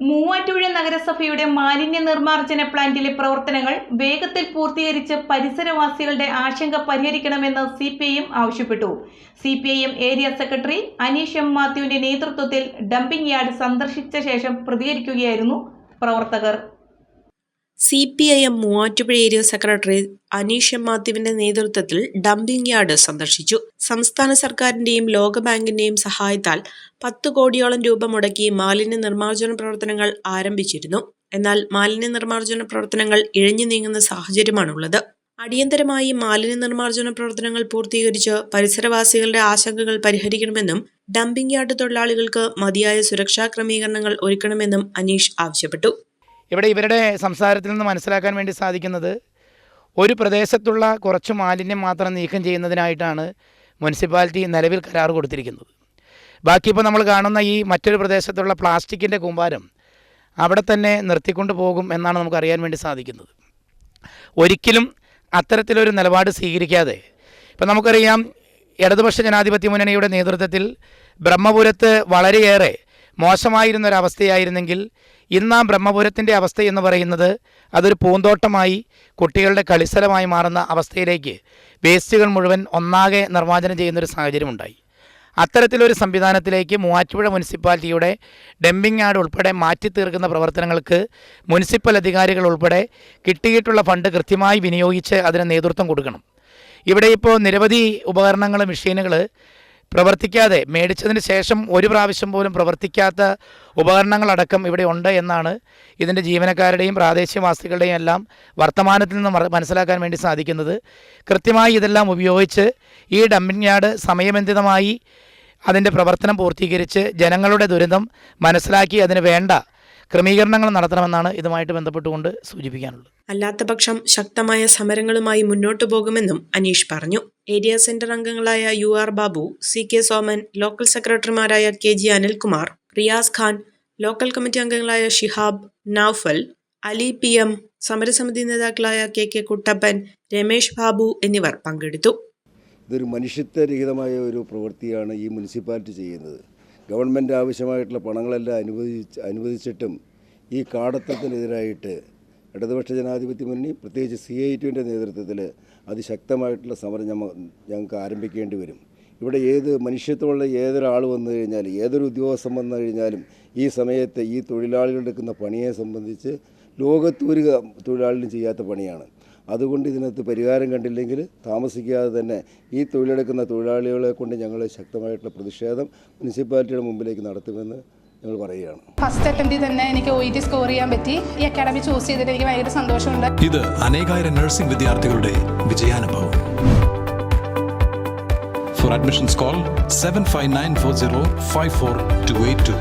Muvattupuzha നഗരസഭയുടെ മാലിന്യ നിർമ്മാർജന പ്ലാന്റിലെ പ്രവർത്തനങ്ങൾ വേഗത്തിൽ പൂർത്തീകരിച്ച് പരിസരവാസികളുടെ ആശങ്ക പരിഹരിക്കണമെന്ന് സി പി ഐ എം ആവശ്യപ്പെട്ടു. C P I M area secretary Aneesh M മാത്യുവിന്റെ നേതൃത്വത്തിൽ ഡംപിംഗ് യാർഡ് സന്ദർശിച്ച ശേഷം പ്രതികരിക്കുകയായിരുന്നു പ്രവർത്തകർ. C P I M Muvattupuzha area secretary Aneesh M മാത്യുവിന്റെ നേതൃത്വത്തിൽ ഡംപിംഗ് യാർഡ് സന്ദർശിച്ചു. സംസ്ഥാന സർക്കാരിന്റെയും ലോകബാങ്കിന്റെയും സഹായത്താൽ പത്ത് കോടിയോളം രൂപ മുടക്കി മാലിന്യ നിർമ്മാർജന പ്രവർത്തനങ്ങൾ ആരംഭിച്ചിരുന്നു. എന്നാൽ മാലിന്യ നിർമ്മാർജന പ്രവർത്തനങ്ങൾ ഇഴഞ്ഞു നീങ്ങുന്ന സാഹചര്യമാണുള്ളത്. അടിയന്തരമായി മാലിന്യ നിർമ്മാർജന പ്രവർത്തനങ്ങൾ പൂർത്തീകരിച്ച് പരിസരവാസികളുടെ ആശങ്കകൾ പരിഹരിക്കണമെന്നും ഡംപിംഗ് യാർഡ് തൊഴിലാളികൾക്ക് മതിയായ സുരക്ഷാ ക്രമീകരണങ്ങൾ ഒരുക്കണമെന്നും അനീഷ് ആവശ്യപ്പെട്ടു. ഇവിടെ ഇവരുടെ സംസാരത്തിൽ നിന്ന് മനസ്സിലാക്കാൻ വേണ്ടി സാധിക്കുന്നത് ഒരു പ്രദേശത്തുള്ള കുറച്ച് മാലിന്യം മാത്രം നീക്കം ചെയ്യുന്നതിനായിട്ടാണ് മുനിസിപ്പാലിറ്റി നിലവിൽ കരാർ കൊടുത്തിരിക്കുന്നത്. ബാക്കി ഇപ്പോൾ നമ്മൾ കാണുന്ന ഈ മറ്റൊരു പ്രദേശത്തുള്ള പ്ലാസ്റ്റിക്കിന്റെ കൂമ്പാരം അവിടെ തന്നെ നിർത്തിക്കൊണ്ട് പോകും എന്നാണ് നമുക്ക് അറിയാൻ വേണ്ടി സാധിക്കുന്നത്. ഒരിക്കലും അത്തരത്തിലൊരു നിലപാട് സ്വീകരിക്കാതെ ഇപ്പം നമുക്കറിയാം ഇടതുപക്ഷ ജനാധിപത്യ മുന്നണിയുടെ നേതൃത്വത്തിൽ ബ്രഹ്മപുരത്ത് വളരെയേറെ മോശമായിരുന്ന ഒരവസ്ഥയായിരുന്നെങ്കിൽ ഇന്ന് ആ ബ്രഹ്മപുരത്തിന്റെ അവസ്ഥ എന്ന് പറയുന്നത് അതൊരു പൂന്തോട്ടമായി കുട്ടികളുടെ കളിസ്ഥലമായി മാറുന്ന അവസ്ഥയിലേക്ക് വേസ്റ്റുകൾ മുഴുവൻ ഒന്നാകെ നിർമ്മാർജനം ചെയ്യുന്നൊരു സാഹചര്യമുണ്ടായി. അത്തരത്തിലൊരു സംവിധാനത്തിലേക്ക് മൂവാറ്റുപുഴ മുനിസിപ്പാലിറ്റിയുടെ ഡംപിംഗ് യാർഡ് ഉൾപ്പെടെ മാറ്റി തീർക്കുന്ന പ്രവർത്തനങ്ങൾക്ക് മുനിസിപ്പൽ അധികാരികൾ ഉൾപ്പെടെ കിട്ടിയിട്ടുള്ള ഫണ്ട് കൃത്യമായി വിനിയോഗിച്ച് അതിന് നേതൃത്വം കൊടുക്കണം. ഇവിടെ ഇപ്പോൾ നിരവധി ഉപകരണങ്ങൾ മെഷീനുകൾ പ്രവർത്തിക്കാതെ മേടിച്ചതിന് ശേഷം ഒരു പ്രാവശ്യം പോലും പ്രവർത്തിക്കാത്ത ഉപകരണങ്ങളടക്കം ഇവിടെ ഉണ്ട് എന്നാണ് ഇതിന്റെ ജീവനക്കാരുടെയും പ്രാദേശികവാസികളുടെയും എല്ലാം വർത്തമാനത്തിൽ നിന്ന് മനസ്സിലാക്കാൻ വേണ്ടി സാധിക്കുന്നത്. കൃത്യമായി ഇതെല്ലാം ഉപയോഗിച്ച് ഈ ഡംപിംഗ് യാർഡ് സമയബന്ധിതമായി അതിന്റെ പ്രവർത്തനം പൂർത്തീകരിച്ച് ജനങ്ങളുടെ ദുരിതം മനസ്സിലാക്കി അതിന് വേണ്ട ക്രമീകരണങ്ങൾ നടത്തണമെന്നാണ് ഇതുമായിട്ട് ബന്ധപ്പെട്ടുകൊണ്ട് സൂചിപ്പിക്കാനുള്ളത്. അല്ലാത്തപക്ഷം ശക്തമായ സമരങ്ങളുമായി മുന്നോട്ടു പോകുമെന്നും അനീഷ് പറഞ്ഞു. ഏരിയ സെന്റർ അംഗങ്ങളായ U R Babu C K Soman local സെക്രട്ടറിമാരായ K G Anilkumar Riyas Khan local committee അംഗങ്ങളായ ഷിഹാബ് നൌഫൽ അലി പി എം സമരസമിതി നേതാക്കളായ കെ കെ കുട്ടപ്പൻ രമേഷ് ബാബു എന്നിവർ പങ്കെടുത്തു. ഇതൊരു മനുഷ്യത്വരഹിതമായ ഒരു പ്രവൃത്തിയാണ് ഈ മുനിസിപ്പാലിറ്റി ചെയ്യുന്നത്. ഗവൺമെന്റ് ആവശ്യമായിട്ടുള്ള പണങ്ങളെല്ലാം അനുവദിച്ച് അനുവദിച്ചിട്ടും ഈ കാടത്തത്തിനെതിരായിട്ട് ഇടതുപക്ഷ ജനാധിപത്യ മുന്നണി പ്രത്യേകിച്ച് സി ഐ ടുവിന്റെ നേതൃത്വത്തിൽ അതിശക്തമായിട്ടുള്ള സമരം ഞങ്ങൾക്ക് ആരംഭിക്കേണ്ടി വരും. ഇവിടെ ഏത് മനുഷ്യത്വമുള്ള ഏതൊരാൾ വന്നു കഴിഞ്ഞാൽ ഏതൊരു ഉദ്യോഗസ്ഥൻ വന്നു കഴിഞ്ഞാലും ഈ സമയത്ത് ഈ തൊഴിലാളികൾ എടുക്കുന്ന പണിയെ സംബന്ധിച്ച് ലോകത്തൊരു തൊഴിലാളികളും ചെയ്യാത്ത പണിയാണ്. അതുകൊണ്ട് ഇതിനകത്ത് പരിഹാരം കണ്ടില്ലെങ്കിൽ താമസിക്കാതെ തന്നെ ഈ തൊഴിലെടുക്കുന്ന തൊഴിലാളികളെ കൊണ്ട് ഞങ്ങൾ ശക്തമായിട്ടുള്ള പ്രതിഷേധം മുനിസിപ്പാലിറ്റിയുടെ മുമ്പിലേക്ക് നടത്തുമെന്ന് ഞങ്ങൾ പറയുകയാണ്. ഫസ്റ്റ് അറ്റംപ്റ്റിൽ തന്നെ എനിക്ക് ഒ ടി സ്കോർ ചെയ്യാൻ പറ്റി. ഈ അക്കാഡമി ചൂസ് ചെയ്തിട്ട് എനിക്ക് ഭയങ്കര സന്തോഷമുണ്ട്. ഇത് അനേകായിരം നഴ്സിംഗ് വിദ്യാർത്ഥികളുടെ വിജയാനുഭവം. For admissions call seven five nine four zero five four two eight two